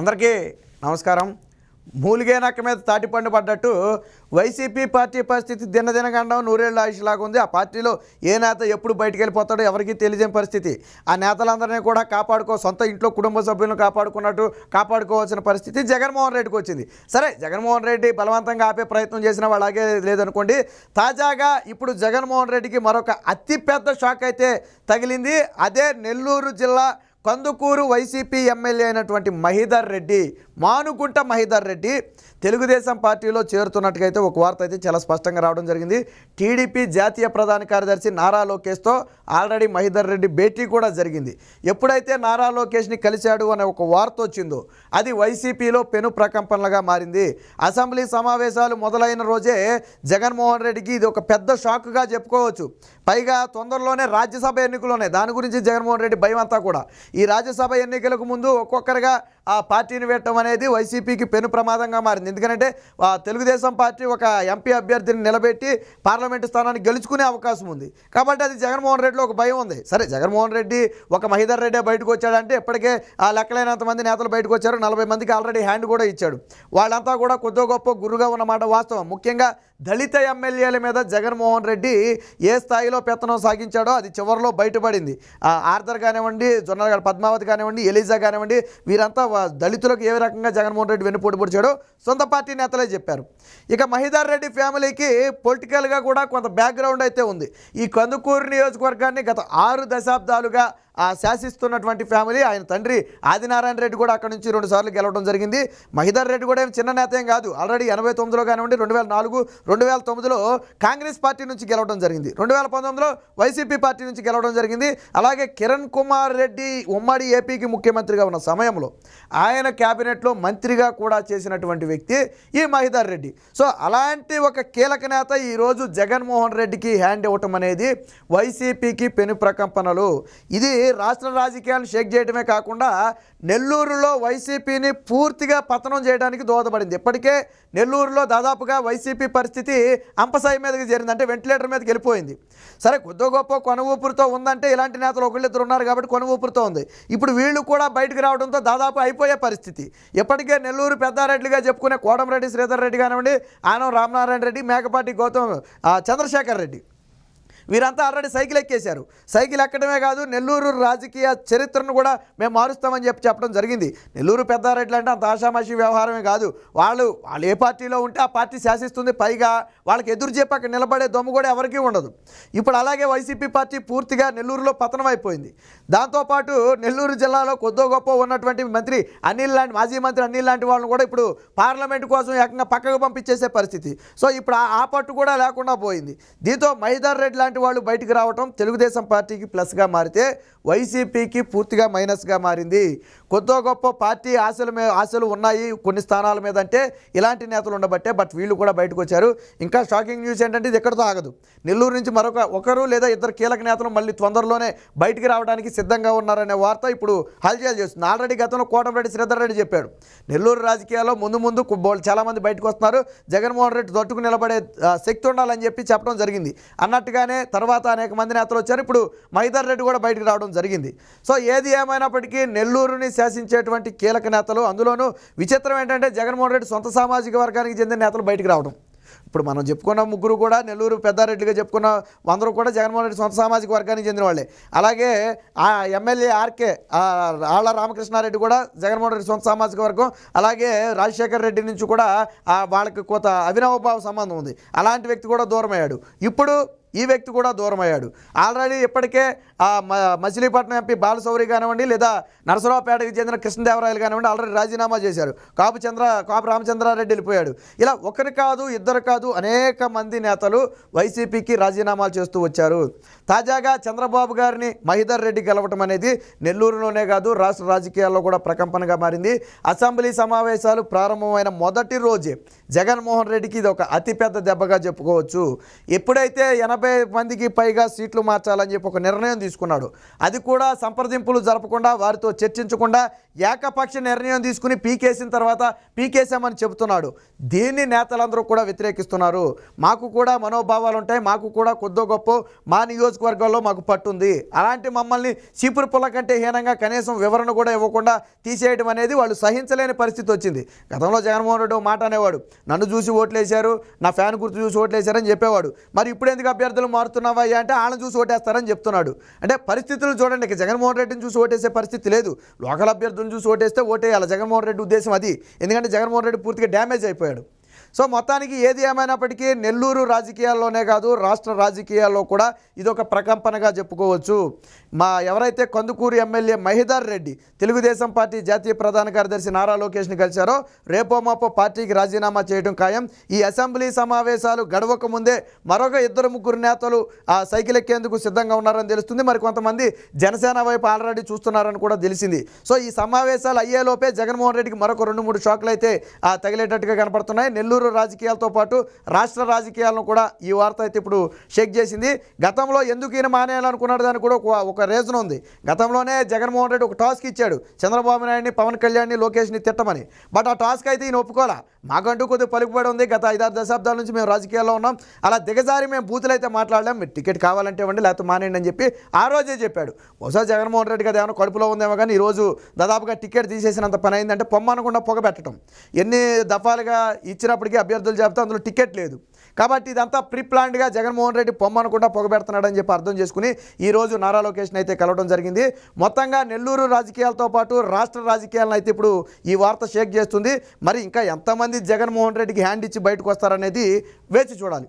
అందరికీ నమస్కారం. మూలిగే నక్క మీద తాటిపండు పడ్డట్టు వైసీపీ పార్టీ పరిస్థితి దినదినగండం నూరేళ్ళ ఆయుష్లాగా ఉంది. ఆ పార్టీలో ఏ నేత ఎప్పుడు బయటికి వెళ్ళిపోతాడో ఎవరికీ తెలియని పరిస్థితి. ఆ నేతలందరినీ కూడా కాపాడుకో సొంత ఇంట్లో కుటుంబ సభ్యులను కాపాడుకున్నట్టు కాపాడుకోవాల్సిన పరిస్థితి జగన్మోహన్ రెడ్డికి వచ్చింది. సరే జగన్మోహన్ రెడ్డి బలవంతంగా ఆపే ప్రయత్నం చేసిన వాళ్ళు అలాగే లేదనుకోండి తాజాగా ఇప్పుడు జగన్మోహన్ రెడ్డికి మరొక అతిపెద్ద షాక్ అయితే తగిలింది. అదే నెల్లూరు జిల్లా కందుకూరు వైసీపీ ఎమ్మెల్యే అయినటువంటి మహిధర్ రెడ్డి మానుకుంట మహిధర్ రెడ్డి తెలుగుదేశం పార్టీలో చేరుతున్నట్టుగా అయితే ఒక వార్త అయితే చాలా స్పష్టంగా రావడం జరిగింది. టీడీపీ జాతీయ ప్రధాన కార్యదర్శి నారా లోకేష్తో ఆల్రెడీ మహిధర్ రెడ్డి భేటీ కూడా జరిగింది. ఎప్పుడైతే నారా లోకేష్ని కలిశాడు అనే ఒక వార్త వచ్చిందో అది వైసీపీలో పెను ప్రకంపనలుగా మారింది. అసెంబ్లీ సమావేశాలు మొదలైన రోజే జగన్మోహన్ రెడ్డికి ఇది ఒక పెద్ద షాక్గా చెప్పుకోవచ్చు. పైగా తొందరలోనే రాజ్యసభ ఎన్నికలు ఉన్నాయి. దాని గురించి జగన్మోహన్ రెడ్డి భయం అంతా కూడా. ఈ రాజ్యసభ ఎన్నికలకు ముందు ఒక్కొక్కరుగా ఆ పార్టీని వేయటం అనేది వైసీపీకి పెను ప్రమాదంగా మారింది. ఎందుకంటే తెలుగుదేశం పార్టీ ఒక ఎంపీ అభ్యర్థిని నిలబెట్టి పార్లమెంటు స్థానాన్ని గెలుచుకునే అవకాశం ఉంది. కాబట్టి అది జగన్మోహన్ రెడ్డిలో ఒక భయం ఉంది. సరే జగన్మోహన్ రెడ్డి ఒక మహిదర్ రెడ్డి బయటకు వచ్చాడంటే ఇప్పటికే ఆ లెక్కలేనంత మంది నేతలు బయటకు వచ్చారు. నలభై మందికి ఆల్రెడీ హ్యాండ్ కూడా ఇచ్చాడు. వాళ్ళంతా కూడా కొద్దో గొప్ప గురుగా ఉన్నమాట వాస్తవం. ముఖ్యంగా దళిత ఎమ్మెల్యేల మీద జగన్మోహన్ రెడ్డి ఏ స్థాయిలో పెత్తనం సాగించాడో అది చివరిలో బయటపడింది. ఆ ఆర్థర్ కానివ్వండి జొన్నల పద్మావతి కానివ్వండి ఎలిజా కానివ్వండి వీరంతా దళితులకు ఏ రకంగా జగన్మోహన్ రెడ్డి వెన్నుపోటు పొడిచాడో సొంత పార్టీ నేతలే చెప్పారు. ఇక మహిదార్ రెడ్డి ఫ్యామిలీకి పొలిటికల్గా కూడా కొంత బ్యాక్గ్రౌండ్ అయితే ఉంది. ఈ కందుకూరు నియోజకవర్గాన్ని గత ఆరు దశాబ్దాలుగా శాసిస్తున్నటువంటి ఫ్యామిలీ ఆయన తండ్రి ఆదినారాయణ రెడ్డి కూడా అక్కడ నుంచి రెండు సార్లు గెలవడం జరిగింది. మహిదర్ రెడ్డి కూడా ఏం చిన్న నేత ఏం కాదు. ఆల్రెడీ ఎనభై తొమ్మిదిలో కానివ్వండి రెండు వేల నాలుగు రెండు వేల తొమ్మిదిలో కాంగ్రెస్ పార్టీ నుంచి గెలవడం జరిగింది. రెండు వేల పంతొమ్మిదిలో వైసీపీ పార్టీ నుంచి గెలవడం జరిగింది. అలాగే కిరణ్ కుమార్ రెడ్డి ఉమ్మడి ఏపీకి ముఖ్యమంత్రిగా ఉన్న సమయంలో ఆయన క్యాబినెట్లో మంత్రిగా కూడా చేసినటువంటి వ్యక్తి ఈ మహిదర్ రెడ్డి. సో అలాంటి ఒక కీలక నేత ఈరోజు జగన్మోహన్ రెడ్డికి హ్యాండ్ ఇవ్వటం అనేది వైసీపీకి పెను ప్రకంపనలు. ఇది రాష్ట్ర రాజకీయాలను షేక్ చేయడమే కాకుండా నెల్లూరులో వైసీపీని పూర్తిగా పతనం చేయడానికి దోహదపడింది. ఇప్పటికే నెల్లూరులో దాదాపుగా వైసీపీ పరిస్థితి అంపసాయి మీదకి చేరింది. అంటే వెంటిలేటర్ మీదకి వెళ్ళిపోయింది. సరే కొద్ది గొప్ప కొన ఉందంటే ఇలాంటి నేతలు ఒకళ్ళిద్దరు ఉన్నారు కాబట్టి కొన ఉంది. ఇప్పుడు వీళ్ళు కూడా బయటకు రావడంతో దాదాపు అయిపోయే పరిస్థితి. ఇప్పటికే నెల్లూరు పెద్దారెడ్డిగా చెప్పుకునే కోడంరెడ్డి శ్రీధర్ రెడ్డి కానివ్వండి ఆనం రామనారాయణ రెడ్డి మేకపాటి గౌతమ్ చంద్రశేఖర్ రెడ్డి. వీరంతా ఆల్రెడీ సైకిల్ ఎక్కేశారు. సైకిల్ ఎక్కడమే కాదు నెల్లూరు రాజకీయ చరిత్రను కూడా మేము మారుస్తామని చెప్పి చెప్పడం జరిగింది. నెల్లూరు పెద్దారెడ్లు అంటే అంత ఆషామాషి వ్యవహారమే కాదు. వాళ్ళు వాళ్ళు ఏ పార్టీలో ఉంటే ఆ పార్టీ శాసిస్తుంది. పైగా వాళ్ళకి ఎదురు చెప్పి అక్కడ నిలబడే దమ్ము కూడా ఎవరికీ ఉండదు. ఇప్పుడు అలాగే వైసీపీ పార్టీ పూర్తిగా నెల్లూరులో పతనం అయిపోయింది. దాంతోపాటు నెల్లూరు జిల్లాలో కొద్దో గొప్ప ఉన్నటువంటి మంత్రి అనిల్ లాంటి మాజీ మంత్రి అనిల్ లాంటి వాళ్ళని కూడా ఇప్పుడు పార్లమెంట్ కోసం ఏకంగా పక్కకు పంపించేసే పరిస్థితి. సో ఇప్పుడు ఆ- ఆ పట్టు కూడా లేకుండా పోయింది. దీంతో మైదార్ రెడ్డి లాంటి వాళ్ళు బయటికి రావటం తెలుగుదేశం పార్టీకి ప్లస్గా మారితే వైసీపీకి పూర్తిగా మైనస్గా మారింది. కొద్దో గొప్ప పార్టీ ఆశల మీద ఆశలు ఉన్నాయి కొన్ని స్థానాల మీద అంటే ఇలాంటి నేతలు ఉండబట్టే బట్ వీళ్ళు కూడా బయటకు వచ్చారు. ఇంకా షాకింగ్ న్యూస్ ఏంటంటే ఇది ఎక్కడితో ఆగదు. నెల్లూరు నుంచి మరొక ఒకరు లేదా ఇద్దరు కీలక నేతలు మళ్ళీ తొందరలోనే బయటికి రావడానికి సిద్ధంగా ఉన్నారనే వార్త ఇప్పుడు హల్చల్ చేస్తుంది. ఆల్రెడీ గతంలో కోటమిరెడ్డి శ్రీధర్ రెడ్డి చెప్పాడు. నెల్లూరు రాజకీయాల్లో ముందు ముందు చాలామంది బయటకు వస్తున్నారు. జగన్మోహన్ రెడ్డి తట్టుకు నిలబడే శక్తి ఉండాలని చెప్పి చెప్పడం జరిగింది. అన్నట్టుగానే తర్వాత అనేక మంది నేతలు వచ్చారు. ఇప్పుడు మహిదర్ రెడ్డి కూడా బయటికి రావడం జరిగింది. సో ఏది ఏమైనప్పటికీ నెల్లూరుని శాసించేటువంటి కీలక నేతలు అందులోనూ విచిత్రం ఏంటంటే జగన్మోహన్ రెడ్డి సొంత సామాజిక వర్గానికి చెందిన నేతలు బయటకు రావడం. ఇప్పుడు మనం చెప్పుకున్న ముగ్గురు కూడా నెల్లూరు పెద్దారెడ్డిగా చెప్పుకున్న అందరూ కూడా జగన్మోహన్ రెడ్డి సొంత సామాజిక వర్గానికి చెందిన వాళ్ళే. అలాగే ఆ ఎమ్మెల్యే ఆర్కే ఆళ్ళ రామకృష్ణారెడ్డి కూడా జగన్మోహన్ రెడ్డి సొంత సామాజిక వర్గం. అలాగే రాజశేఖర్ రెడ్డి నుంచి కూడా వాళ్ళకి కొంత అవినావభావ సంబంధం ఉంది. అలాంటి వ్యక్తి కూడా దూరమయ్యాడు. ఇప్పుడు ఈ వ్యక్తి కూడా దూరం అయ్యాడు ఆల్రెడీ ఇప్పటికే ఆ మ- మచిలీపట్నం ఎంపీ బాలశౌరి కానివ్వండి లేదా నరసరావుపేటకి చెందిన కృష్ణదేవరాయలు కానివ్వండి ఆల్రెడీ రాజీనామా చేశారు. కాపు చంద్ర కాపు రామచంద్రారెడ్డి వెళ్ళిపోయాడు. ఇలా ఒకరు కాదు ఇద్దరు కాదు అనేక మంది నేతలు వైసీపీకి రాజీనామాలు చేస్తూ వచ్చారు. తాజాగా చంద్రబాబు గారిని మహిదర్ రెడ్డి గెలవటం అనేది నెల్లూరులోనే కాదు రాష్ట్ర రాజకీయాల్లో కూడా ప్రకంపనగా మారింది. అసెంబ్లీ సమావేశాలు ప్రారంభమైన మొదటి రోజే జగన్మోహన్ రెడ్డికి ఇది ఒక అతిపెద్ద దెబ్బగా చెప్పుకోవచ్చు. ఎప్పుడైతే ఎనభై యాభై మందికి పైగా సీట్లు మార్చాలని చెప్పి ఒక నిర్ణయం తీసుకున్నాడు. అది కూడా సంప్రదింపులు జరపకుండా వారితో చర్చించకుండా ఏకపక్ష నిర్ణయం తీసుకుని పీకేసిన తర్వాత పీకేసామని చెబుతున్నాడు. దీన్ని నేతలందరూ కూడా వ్యతిరేకిస్తున్నారు. మాకు కూడా మనోభావాలు ఉంటాయి మాకు కూడా కొద్దో గొప్ప మా నియోజకవర్గాల్లో మాకు పట్టుంది. అలాంటి మమ్మల్ని చీపురు పుల్ల కంటే హీనంగా కనీసం వివరణ కూడా ఇవ్వకుండా తీసేయడం అనేది వాళ్ళు సహించలేని పరిస్థితి వచ్చింది. గతంలో జగన్మోహన్ రెడ్డి మాట అనేవాడు నన్ను చూసి ఓట్లేశారు నా ఫ్యాన్ గుర్తు చూసి ఓట్లేశారని చెప్పేవాడు. మరి ఇప్పుడు ఎందుకు అభ్యర్థులు మారుతున్నావా అంటే వాళ్ళని చూసి ఓటేస్తారని చెప్తున్నాడు. అంటే పరిస్థితులు చూడండి ఇక జగన్మోహన్ రెడ్డిని చూసి ఓటేసే పరిస్థితి లేదు. లోకల్ అభ్యర్థులను చూసి ఓటేస్తే ఓటేయాలి. జగన్మోహన్ రెడ్డి ఉద్దేశం అది. ఎందుకంటే జగన్మోహన్ రెడ్డి పూర్తిగా డ్యామేజ్ అయిపోయాడు. సో మొత్తానికి ఏది ఏమైనప్పటికీ నెల్లూరు రాజకీయాల్లోనే కాదు రాష్ట్ర రాజకీయాల్లో కూడా ఇదొక ప్రకంపనగా చెప్పుకోవచ్చు. మా ఎవరైతే కందుకూరు ఎమ్మెల్యే మహిదర్ రెడ్డి తెలుగుదేశం పార్టీ జాతీయ ప్రధాన కార్యదర్శి నారా లోకేష్ని కలిశారో రేపో మాపో పార్టీకి రాజీనామా చేయడం ఖాయం. ఈ అసెంబ్లీ సమావేశాలు గడవక ముందే మరొక ఇద్దరు ముగ్గురు నేతలు ఆ సైకిల్ ఎక్కేందుకు సిద్ధంగా ఉన్నారని తెలుస్తుంది. మరి కొంతమంది జనసేన వైపు ఆల్రెడీ చూస్తున్నారని కూడా తెలిసింది. సో ఈ సమావేశాలు అయ్యేలోపే జగన్మోహన్ రెడ్డికి మరొక రెండు మూడు షాకులు అయితే తగిలేటట్టుగా కనపడుతున్నాయి. నెల్లూరు రాజకీయాలతో పాటు రాష్ట్ర రాజకీయాలను కూడా ఈ వార్త అయితే ఇప్పుడు షేక్ చేసింది. గతంలో ఎందుకు ఈయన మానేయాలనుకున్నాడు దానికి కూడా ఒక ఒక రీజన్ ఉంది. గతంలోనే జగన్మోహన్ రెడ్డి ఒక టాస్క్ ఇచ్చాడు. చంద్రబాబు నాయుడిని పవన్ కళ్యాణ్ని లోకేష్ని తిట్టమని. బట్ ఆ టాస్క్ అయితే ఈయన ఒప్పుకోవాలా? మాకంటూ కొద్దిగా పలుకుబడి ఉంది. గత ఐదారు దశాబ్దాల నుంచి మేము రాజకీయాల్లో ఉన్నాం. అలా దిగజారి మేము బూతులు అయితే మాట్లాడలేం. మీరు టికెట్ కావాలంటే ఇవ్వండి లేకపోతే మానేయండి అని చెప్పి ఆ రోజే చెప్పాడు. బహుశా జగన్మోహన్ రెడ్డి కదా ఏమైనా కడుపులో ఉందేమో కానీ ఈరోజు దాదాపుగా టికెట్ తీసేసినంత పని అయిందంటే పొమ్మనకుండా పొగబెట్టడం ఎన్ని దఫాలుగా ఇచ్చిన ఇచ్చినప్పటికీ అభ్యర్థులు చెప్తే అందులో టికెట్ లేదు. కాబట్టి ఇదంతా ప్రీప్లాన్డ్గా జగన్మోహన్ రెడ్డి పొమ్మనకుండా పొగబెడుతున్నాడని చెప్పి అర్థం చేసుకుని ఈ రోజు నారా లోకేష్ని అయితే కలవడం జరిగింది. మొత్తంగా నెల్లూరు రాజకీయాలతో పాటు రాష్ట్ర రాజకీయాలను అయితే ఇప్పుడు ఈ వార్త షేక్ చేస్తుంది. మరి ఇంకా ఎంతమంది జగన్మోహన్ రెడ్డికి హ్యాండ్ ఇచ్చి బయటకు వస్తారనేది వేచి చూడాలి.